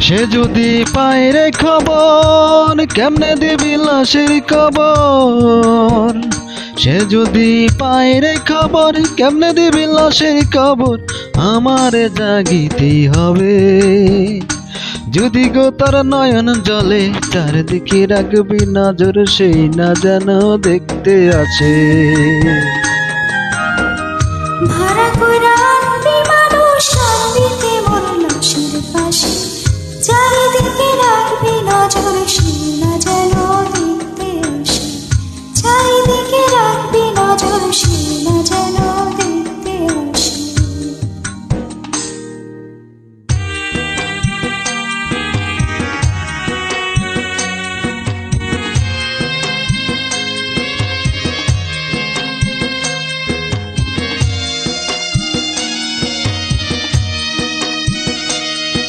সে যদি পায় রে খবর, কেমনে দিবি লাশের খবর? সে যদি পায় রে খবর, কেমনে দিবি লাশের খবর? আমারে জাগিতেই হবে। যদি গো তার নয়ন জলে, চারদিকে রাখবি নজর, সেই না যেন দেখতে আছে চারিদিকে